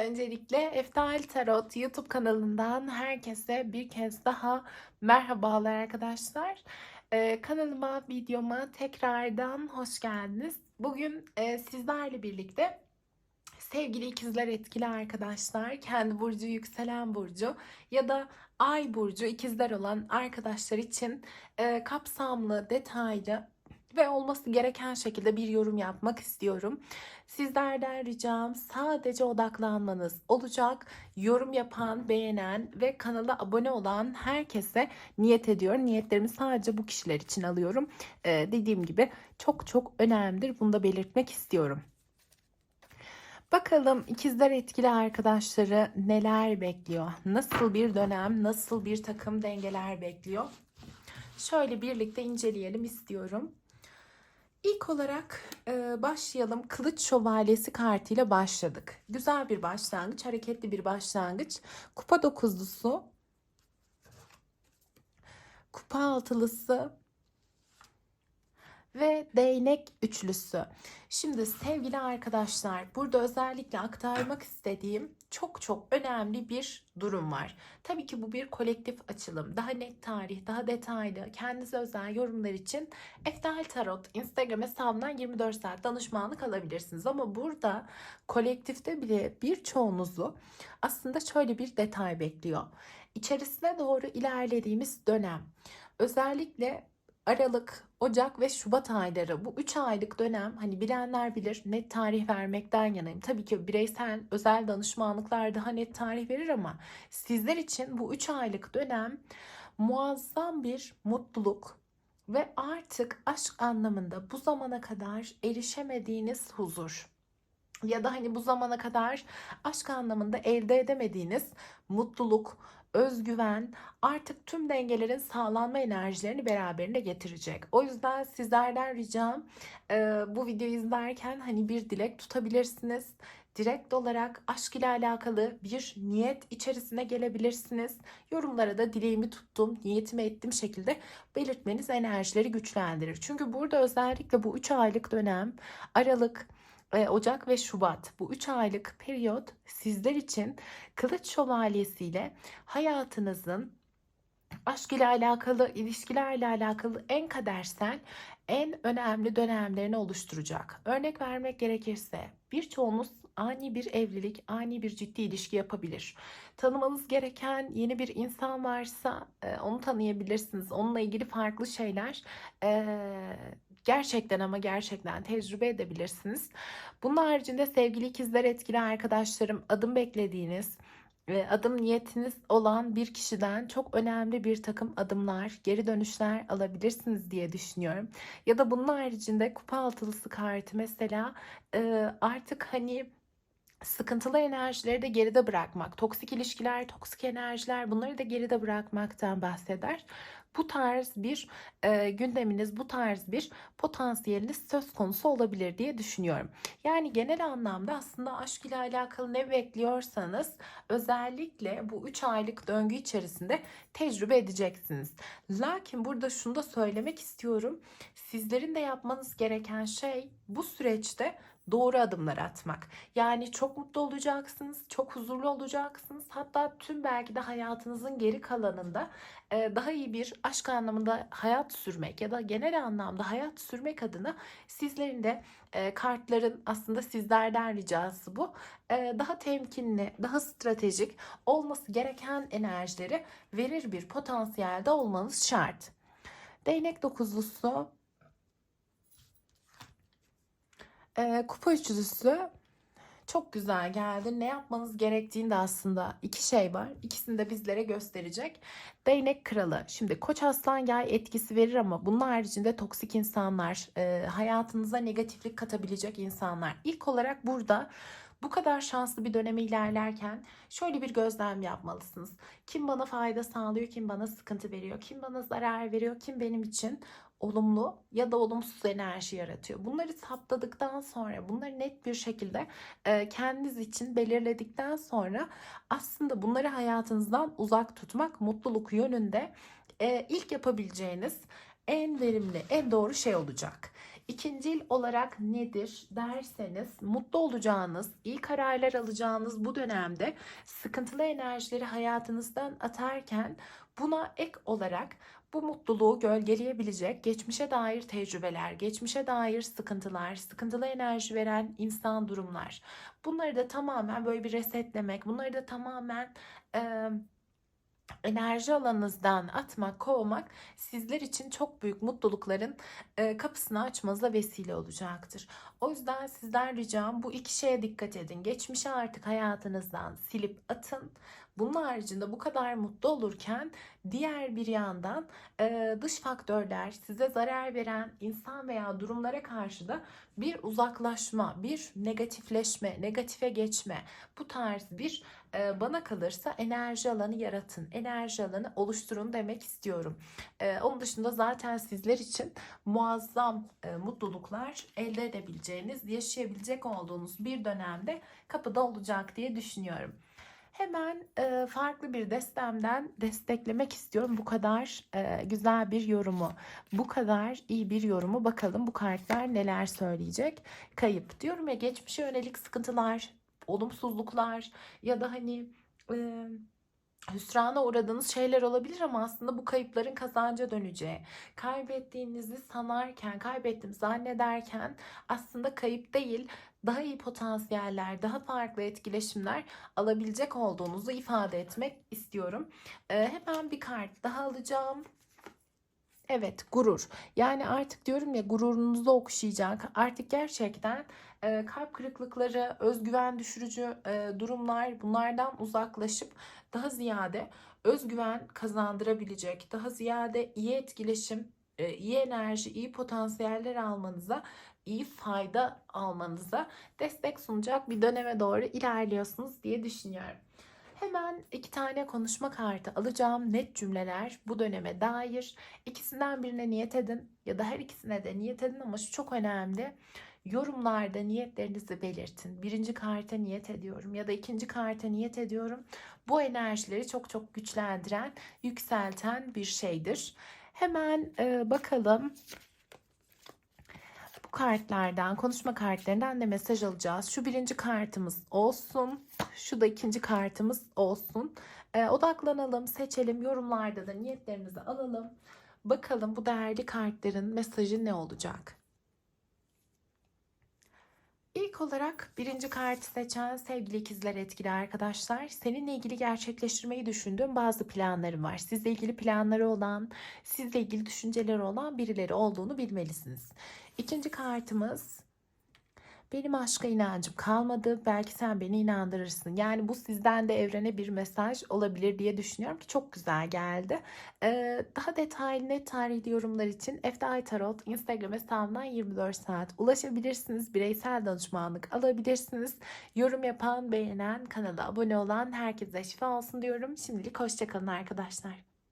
Öncelikle Eftal Tarot YouTube kanalından herkese bir kez daha merhabalar arkadaşlar. Ee, kanalıma, videoma tekrardan hoş geldiniz. Bugün e, sizlerle birlikte sevgili ikizler etkili arkadaşlar, kendi burcu, yükselen burcu ya da ay burcu ikizler olan arkadaşlar için e, kapsamlı, detaylı ve olması gereken şekilde bir yorum yapmak istiyorum. Sizlerden ricam sadece odaklanmanız olacak. Yorum yapan, beğenen ve kanala abone olan herkese niyet ediyorum. Niyetlerimi sadece bu kişiler için alıyorum. Ee, dediğim gibi çok çok önemlidir. Bunu da belirtmek istiyorum. Bakalım ikizler etkili arkadaşları neler bekliyor? Nasıl bir dönem, nasıl bir takım dengeler bekliyor? Şöyle birlikte inceleyelim istiyorum. İlk olarak e, başlayalım. Kılıç Şövalyesi kartıyla başladık. Güzel bir başlangıç, hareketli bir başlangıç. Kupa dokuzlusu, kupa altılısı ve değnek üçlüsü. Şimdi sevgili arkadaşlar, burada özellikle aktarmak istediğim çok çok önemli bir durum var. Tabii ki bu bir kolektif açılım. Daha net tarih, daha detaylı, kendinize özel yorumlar için Eftal Tarot Instagram hesabından 24 saat danışmanlık alabilirsiniz. Ama burada kolektifte bile birçoğunuzu aslında şöyle bir detay bekliyor. İçerisine doğru ilerlediğimiz dönem özellikle Aralık, Ocak ve Şubat ayları bu 3 aylık dönem hani bilenler bilir net tarih vermekten yanayım. Tabii ki bireysel özel danışmanlıklar daha net tarih verir ama sizler için bu 3 aylık dönem muazzam bir mutluluk ve artık aşk anlamında bu zamana kadar erişemediğiniz huzur ya da hani bu zamana kadar aşk anlamında elde edemediğiniz mutluluk, özgüven artık tüm dengelerin sağlanma enerjilerini beraberinde getirecek. O yüzden sizlerden ricam e, bu videoyu izlerken hani bir dilek tutabilirsiniz. Direkt olarak aşk ile alakalı bir niyet içerisine gelebilirsiniz. Yorumlara da dileğimi tuttum, niyetimi ettim şekilde belirtmeniz enerjileri güçlendirir. Çünkü burada özellikle bu 3 aylık dönem Aralık, Ocak ve Şubat bu 3 aylık periyot sizler için Kılıç Şövalyesi'yle hayatınızın aşk ile alakalı, ilişkilerle alakalı en kadersel, en önemli dönemlerini oluşturacak. Örnek vermek gerekirse birçoğunuz ani bir evlilik, ani bir ciddi ilişki yapabilir. Tanımanız gereken yeni bir insan varsa e, onu tanıyabilirsiniz. Onunla ilgili farklı şeyler e, gerçekten ama gerçekten tecrübe edebilirsiniz. Bunun haricinde sevgili ikizler etkili arkadaşlarım adım beklediğiniz adım niyetiniz olan bir kişiden çok önemli bir takım adımlar, geri dönüşler alabilirsiniz diye düşünüyorum. Ya da bunun haricinde kupa altılısı kartı mesela artık hani sıkıntılı enerjileri de geride bırakmak, toksik ilişkiler, toksik enerjiler bunları da geride bırakmaktan bahseder bu tarz bir e, gündeminiz, bu tarz bir potansiyeliniz söz konusu olabilir diye düşünüyorum. Yani genel anlamda aslında aşk ile alakalı ne bekliyorsanız özellikle bu 3 aylık döngü içerisinde tecrübe edeceksiniz. Lakin burada şunu da söylemek istiyorum. Sizlerin de yapmanız gereken şey bu süreçte doğru adımlar atmak. Yani çok mutlu olacaksınız, çok huzurlu olacaksınız. Hatta tüm belki de hayatınızın geri kalanında daha iyi bir aşk anlamında hayat sürmek ya da genel anlamda hayat sürmek adına sizlerin de kartların aslında sizlerden ricası bu. Daha temkinli, daha stratejik olması gereken enerjileri verir bir potansiyelde olmanız şart. Değnek dokuzlusu e, kupa üçlüsü çok güzel geldi. Ne yapmanız gerektiğinde aslında iki şey var. İkisini de bizlere gösterecek. Değnek kralı. Şimdi koç aslan yay etkisi verir ama bunun haricinde toksik insanlar, e, hayatınıza negatiflik katabilecek insanlar. İlk olarak burada bu kadar şanslı bir döneme ilerlerken şöyle bir gözlem yapmalısınız. Kim bana fayda sağlıyor, kim bana sıkıntı veriyor, kim bana zarar veriyor, kim benim için olumlu ya da olumsuz enerji yaratıyor. Bunları saptadıktan sonra, bunları net bir şekilde e, kendiniz için belirledikten sonra aslında bunları hayatınızdan uzak tutmak mutluluk yönünde e, ilk yapabileceğiniz en verimli, en doğru şey olacak. İkincil olarak nedir derseniz mutlu olacağınız, iyi kararlar alacağınız bu dönemde sıkıntılı enerjileri hayatınızdan atarken buna ek olarak bu mutluluğu gölgeleyebilecek geçmişe dair tecrübeler, geçmişe dair sıkıntılar, sıkıntılı enerji veren insan durumlar. Bunları da tamamen böyle bir resetlemek, bunları da tamamen e, enerji alanınızdan atmak, kovmak sizler için çok büyük mutlulukların e, kapısını açmanıza vesile olacaktır. O yüzden sizden ricam bu iki şeye dikkat edin. Geçmişi artık hayatınızdan silip atın. Bunun haricinde bu kadar mutlu olurken diğer bir yandan e, dış faktörler size zarar veren insan veya durumlara karşı da bir uzaklaşma, bir negatifleşme, negatife geçme bu tarz bir e, bana kalırsa enerji alanı yaratın, enerji alanı oluşturun demek istiyorum. E, onun dışında zaten sizler için muazzam e, mutluluklar elde edebileceğiniz, yaşayabilecek olduğunuz bir dönemde kapıda olacak diye düşünüyorum. Hemen e, farklı bir destemden desteklemek istiyorum bu kadar e, güzel bir yorumu. Bu kadar iyi bir yorumu bakalım bu kartlar neler söyleyecek. Kayıp diyorum ya geçmişe yönelik sıkıntılar, olumsuzluklar ya da hani e, hüsrana uğradığınız şeyler olabilir ama aslında bu kayıpların kazanca döneceği. Kaybettiğinizi sanarken, kaybettim zannederken aslında kayıp değil, daha iyi potansiyeller, daha farklı etkileşimler alabilecek olduğunuzu ifade etmek istiyorum. Ee, hemen bir kart daha alacağım. Evet, gurur. Yani artık diyorum ya gururunuzu okşayacak. Artık gerçekten e, kalp kırıklıkları, özgüven düşürücü e, durumlar bunlardan uzaklaşıp daha ziyade özgüven kazandırabilecek, daha ziyade iyi etkileşim, e, iyi enerji, iyi potansiyeller almanıza, iyi fayda almanıza destek sunacak bir döneme doğru ilerliyorsunuz diye düşünüyorum. Hemen iki tane konuşma kartı alacağım. Net cümleler bu döneme dair. İkisinden birine niyet edin ya da her ikisine de niyet edin ama şu çok önemli. Yorumlarda niyetlerinizi belirtin. Birinci karta niyet ediyorum ya da ikinci karta niyet ediyorum. Bu enerjileri çok çok güçlendiren, yükselten bir şeydir. Hemen e, bakalım bu kartlardan, konuşma kartlarından ne mesaj alacağız? Şu birinci kartımız olsun. Şu da ikinci kartımız olsun. E, odaklanalım, seçelim. Yorumlarda da niyetlerimizi alalım. Bakalım bu değerli kartların mesajı ne olacak? İlk olarak birinci kartı seçen sevgili ikizler etkili arkadaşlar. Seninle ilgili gerçekleştirmeyi düşündüğüm bazı planlarım var. Sizle ilgili planları olan, sizle ilgili düşünceleri olan birileri olduğunu bilmelisiniz. İkinci kartımız benim aşka inancım kalmadı. Belki sen beni inandırırsın. Yani bu sizden de evrene bir mesaj olabilir diye düşünüyorum ki çok güzel geldi. Ee, daha detaylı net tarihli yorumlar için Eftai Tarot Instagram hesabından 24 saat ulaşabilirsiniz. Bireysel danışmanlık alabilirsiniz. Yorum yapan, beğenen, kanala abone olan herkese şifa olsun diyorum. Şimdilik hoşçakalın arkadaşlar.